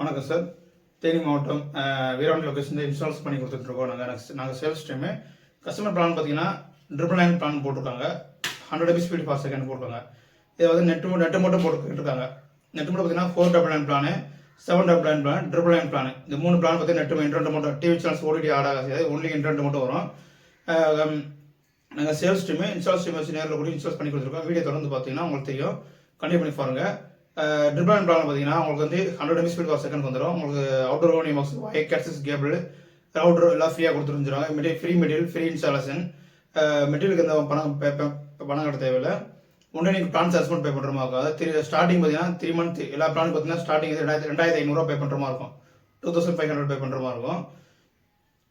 வணக்கம் சார். தேனி மாவட்டம் வீராணி location installs பண்ணி கொடுத்துட்ருக்கோம். நாங்கள் நாங்கள் சேல்ஸ் டைமு கஸ்டமர் பிளான் பார்த்தீங்கன்னா ட்ரிபிள் நைன் பிளான் போட்டிருக்காங்க. Hundred MB speed fast second போட்டிருக்காங்க. இதை வந்து நெட்டு நெட்டு மட்டும் போட்டுக்கிட்டு இருக்காங்க நெட்டு மட்டும் பார்த்தீங்கன்னா four double nine plan seven double nine plan triple nine plan இந்த மூணு பிளான் பார்த்தீங்கன்னா நெட்டு இன்டர்நெட் மட்டும் டிவி சேனல்ஸ் ஓடிடி ஆட் ஆகாது. ஒன்லி இன்டர்நெட் மட்டும் வரும். நாங்கள் சேல்ஸ் டீமு இன்ஸ்டால்ஸ் டீம் வச்சு நேரில் கூட இன்ஸ்டால்ஸ் பண்ணி கொடுத்துருக்கோம். வீடியோ தொடர்ந்து பார்த்தீங்கன்னா உங்களுக்கு தெரியும். கண்டிப்பாக பண்ணி பாருங்கள் ட்ரிபிள் அண்ட் பிளான் பார்த்தீங்கன்னா உங்களுக்கு வந்து ஹண்ட்ரட் எம்எஸ் ஸ்பீட் ஒரு செகண்ட் வந்துடும் உங்களுக்கு outer ஓனி box wire கேட்சஸ் cable router எல்லாம் ஃப்ரீயாக கொடுத்துருந்துருவாங்க material free material free installation மெட்டீரியலுக்கு எந்த பணம் pay- பணம் கட்ட தேவையில்லை. உடனே நீங்கள் பிளான் சார்ஜ் பே பண்ணுற மாதிரி இருக்கும். அதாவது த்ரீ ஸ்டார்டிங் பார்த்தீங்கன்னா த்ரீ மந்த் எல்லா பிளானும் பார்த்தீங்கன்னா ஸ்டார்டிங் ரெண்டாயிரத்தி ரெண்டாயிரத்தி ஐநூறுரூவா பே பண்ணுற மாதிரி இருக்கும். Two thousand five hundred pay பண்ணுற மாதிரி இருக்கும்.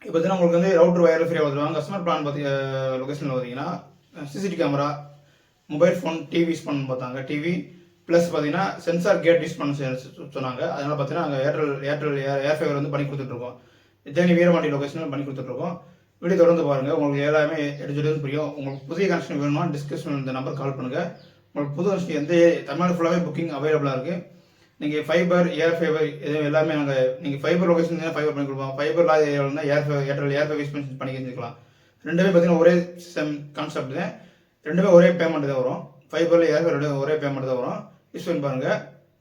இப்போ பார்த்தீங்கன்னா உங்களுக்கு வந்து ரவுட்டர் வயர் ஃப்ரீயாக வந்துருவாங்க கஸ்டமர் பிளான் பார்த்தி லொக்கேஷனில் பார்த்தீங்கன்னா CCT camera mobile phone TV use பண்ண பார்த்தாங்க. டிவி ப்ளஸ் பார்த்தீங்கன்னா சென்சார் கேட் யூஸ் பண்ண சொன்னாங்க. அதனால் பார்த்தீங்கன்னா நாங்கள் Airtel Airtel air air fibre வந்து பண்ணி கொடுத்துட்ருக்கோம் தேனி வீரமாட்டி லொக்கேஷனில் பண்ணி கொடுத்துட்ருக்கோம் வீடியோ தொடர்ந்து பாருங்கள் உங்களுக்கு எல்லாமே எடுத்துகிட்டு புரியும். உங்களுக்கு புதிய கனெக்ஷன் வேணுமா டிஸ்கஷன் இந்த நம்பர் கால் பண்ணுங்கள் உங்களுக்கு புது கனெக்ஷன் எந்த தமிழ்நாடு ஃபுல்லாகவே புக்கிங் அவைலபிளாக இருக்குது நீங்கள் ஃபைபர் ஏர் ஃபைபர் இது எல்லாமே நாங்கள் நீங்கள் ஃபைபர் லொக்கேஷன் ஃபைபர் பண்ணி கொடுப்போம். ஃபைபர் இல்லாத ஏரியாவில் air fibre Airtel air five use பண்ணி பண்ணி செஞ்சுக்கலாம் ரெண்டுமே பார்த்தீங்கன்னா ஒரே சிஸ்டம் கான்செப்ட் தான். ரெண்டுமே ஒரே பேமெண்ட் தான் வரும். ஃபைபரில் ஏர் ஃபைவர் ஒரே பேமெண்ட் தான் வரும். யூஸ் பண்ணி பாருங்க.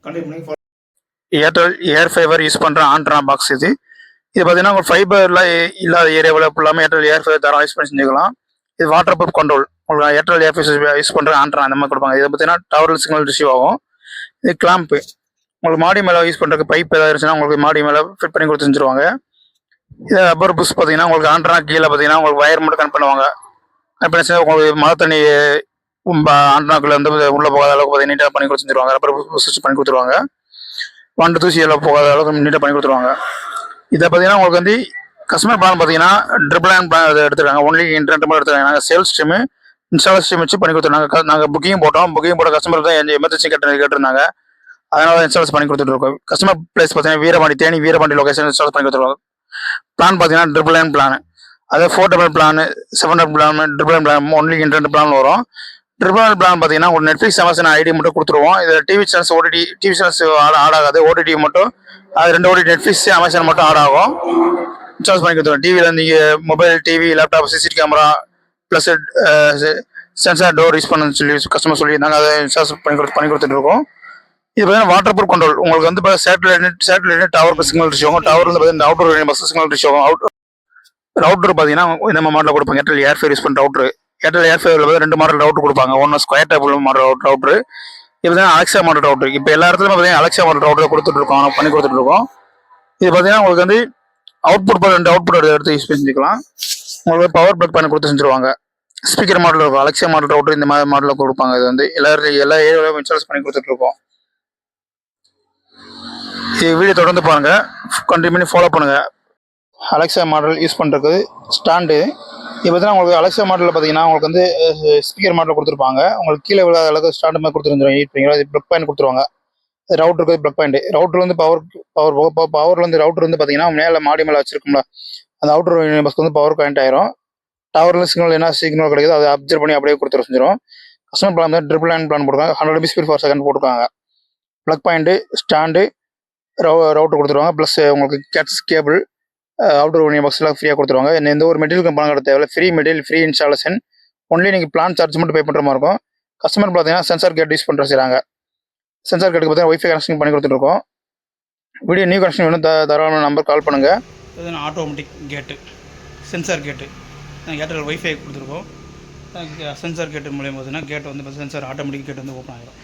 கண்டினியூ பண்ணி ஏர்டெல் ஏர் ஃபைபர் யூஸ் பண்ணுற ஆண்ட்ரா பாக்ஸ் இது. இது பார்த்தீங்கன்னா உங்கள் ஃபைபர்லாம் இல்லாத ஏரியாவில் இல்லாமல் ஏர்டெல் ஏர் ஃபைபர் தரம் யூஸ் பண்ணி செஞ்சுக்கலாம் இது வாட்டர் ப்ரூஃப் கண்ட்ரோல் உங்களுக்கு ஏர்டெல் ஏர் ஃபைபர் யூஸ் பண்ணுற ஆண்ட்ரா அந்த மாதிரி கொடுப்பாங்க. இது பார்த்தீங்கன்னா டவர் சிக்னல் ரிசீவ் ஆகும். இது கிளாம்ப்பு உங்களுக்கு மாடி மேலே யூஸ் பண்ணுறதுக்கு பைப் ஏதாவது இருந்துச்சுன்னா உங்களுக்கு மாடி மேலே ஃபிட் பண்ணி கொடுத்து செஞ்சுருவாங்க. இது ரப்பர் புஷ் பார்த்தீங்கன்னா உங்களுக்கு ஆண்ட்ரா கீழே பார்த்தீங்கன்னா உங்களுக்கு வயர் மட்டும் கனெக்ட் பண்ணுவாங்க. கனெக்ட் பண்ணி உங்களுக்கு மழை தண்ணி ஆண்ட்ராக்குள்ள வந்து உள்ளே போகாத அளவுக்கு பார்த்தீங்கன்னா நீட்டாக பண்ணி கொடுத்து செஞ்சுருவாங்க அப்புறம் பண்ணி கொடுத்துருவாங்க. வண்டு தூசி எல்லாம் போகாத அளவுக்கு நீட்டாக பண்ணி கொடுத்துருவாங்க. இதை பார்த்தீங்கன்னா உங்களுக்கு வந்து கஸ்டமர் பிளான் பார்த்தீங்கன்னா ட்ரிபிள் நைன் பிளான் அதை எடுத்துருக்காங்க. ஒன்லி இன்டர்நெட் மட்டும் எடுத்துருக்காங்க. நாங்கள் சேல்ஸ் டீமு இன்ஸ்டால் ஸ்டீம் வச்சு பண்ணி கொடுத்துருந்தாங்க நாங்கள் புக்கிங் போட்டோம். புக்கிங் போட்ட கஸ்டமர் தான் எமர்ஜென்சி கேட்டு கேட்டிருந்தாங்க. அதனால இன்ஸ்டால்ஸ் பண்ணி கொடுத்துட்ருக்கோம் கஸ்டமர் பிளேஸ் பார்த்தீங்கன்னா வீரபாண்டி தேனி வீரபாண்டி லொகேஷன் இன்ஸ்டால் பண்ணி கொடுத்துருக்கோம். பிளான் பார்த்தீங்கன்னா ட்ரிபிள் நைன் பிளான் அதே four double plan seven double plan triple nine plan only internet plan வரும். ட்ரிபிள் பிளான் பார்த்தீங்கன்னா ஒரு நெட்ஃப்ளிக்ஸ் அமேசான் ஐடி மட்டும் கொடுத்துருவோம். இதில் TV channels OTT TV channels add ஆகாது ஓடிடி மட்டும் அது ரெண்டு ஓடி நெட்ஃப்ளிக்ஸ் அமேசான் மட்டும் ஆட் ஆகும். இன்ஸ்டால் பண்ணி கொடுத்துருவோம். டிவியில் நீங்கள் mobile TV laptop CCTV camera plus sensor door use பண்ணுன்னு சொல்லி கஸ்டமர் சொல்லியிருந்தாங்க. அதை இன்ஸ்டால் பண்ணி கொடுத்து பண்ணி கொடுத்துட்டு இருக்கோம். இது பார்த்தீங்கன்னா வாட்டர் ப்ரூஃப் கண்ட்ரோல் உங்களுக்கு வந்து satellite satellite tower signal reach ஆகும். டவர் வந்து பார்த்தீங்கன்னா அவுட்டர் பஸ் சிக்னல் ரிச் ஆகும். அவுட் ரவுட்டர் பார்த்தீங்கன்னா நம்ம மாடலில் கொடுப்போம் ஏர்டெல் ஏர்ஃபேர் யூஸ் பண்ணுற ரவுட்ரு ஏர்டெல் ஏர்ஃபேரில் வந்து ரெண்டு மாடல் ரவுட்டர் கொடுப்பாங்க. ஒன்று ஸ்கொயர் டேபிள் மாடல் ரவுட்டர் இது தான் அலெக்ஸா மாடல் ரவுட்ரு இப்போ எல்லா இடத்துலையும் பார்த்தீங்கன்னா அலெக்ஸா மாடல் ரவுட்டர் கொடுத்துட்டு இருக்கோம். நம்ம பண்ணி கொடுத்துட்டு இருக்கோம். இது பார்த்தீங்கன்னா உங்களுக்கு வந்து அவுட்புட் ரெண்டு அவுட்புட் எடுத்து யூஸ் பண்ணிக்கலாம். உங்களுக்கு பவர் பிளக் பண்ணி கொடுத்து செஞ்சுருவாங்க. ஸ்பீக்கர் மாடல் இருக்கும். அலெக்ஸா மாடல் ரவுட்டர் இந்த மாதிரி மாடலில் கொடுப்பாங்க. இது வந்து எல்லா எல்லா ஏரியாவிலும் இன்ஸ்டால்ஸ் பண்ணி கொடுத்துட்ருக்கோம் இது வீடியோ தொடர்ந்து பாருங்கள் கண்டினியூ பண்ணி ஃபாலோ பண்ணுங்கள் அலெக்ஸா மாடல் யூஸ் பண்ணுறதுக்கு ஸ்டாண்டு இப்போ பார்த்தீங்கன்னா உங்களுக்கு அலெக்சா மாடலில் பார்த்தீங்கன்னா உங்களுக்கு வந்து ஸ்பீக்கர் மாடல் கொடுத்துருப்பாங்க. உங்களுக்கு கீழே விழாத அளவுக்கு ஸ்டாண்டு மாதிரி கொடுத்துருந்துரும் எயிட் பண்ணிங்களா ப்ளக் பாயிண்ட் கொடுத்துருவாங்க. ரவுட்டருக்கு ப்ளக் பாயிண்ட் ரவுட்டர் வந்து பவர் பவர் பவர் வந்து ரவுட்டர் வந்து பார்த்தீங்கன்னா மேலே மாடி மேலே வச்சிருக்கோம்ல. அந்த அவுட்டர் பஸ்க்கு வந்து பவர் கனெக்ட் ஆயிரும். டவரில் சிக்னல் என்ன சிக்னல் கிடைக்குதோ அதை அப்சர்வ் பண்ணி அப்படியே கொடுத்துரு செஞ்சிடும் கஸ்டமர் பிளான் வந்து ட்ரிபிள் லைன் பிளான் போட்டுருக்காங்க. Hundred MB speed for second போட்டுருக்காங்க. ப்ளக் பாயிண்ட்டு ஸ்டாண்டு ரவு ரவுட்டர் கொடுத்துருவாங்க. ப்ளஸ் உங்களுக்கு கேட்ஸ் கேபிள் அவுட்டர் ஒன் பாக்ஸ்லாம் ஃப்ரீயாக கொடுத்துருவாங்க. எந்த ஒரு மெட்டீரியல் பணம் கட்ட தேவையில்ல. Free material free installation only நீங்கள் பிளான் சார்ஜ் மட்டும் பே பண்ணுற மாதிரி இருக்கும். கஸ்டமர் பார்த்தீங்கன்னா சென்சார் கேட் யூஸ் பண்ணுற செய்கிறாங்க சென்சார் கேட்டுக்கு பார்த்தீங்கன்னா ஒய்ஃபை கனெக்ஷன் பண்ணி கொடுத்துருக்கோம் வீடியோ நியூ கனெக்ஷன் வேணும் த தாராளமான நம்பர் கால் பண்ணுங்கள் ஆட்டோமேட்டிக் கேட்டு சென்சார் கேட்டு ஏர்டெல் ஒய்ஃபை கொடுத்துருக்கோம். சென்சார் கேட்டு மூலியம் பார்த்தீங்கன்னா கேட் வந்து சென்சார் ஆட்டோமேட்டிக் கேட் வந்து ஓப்பன் ஆகிடும்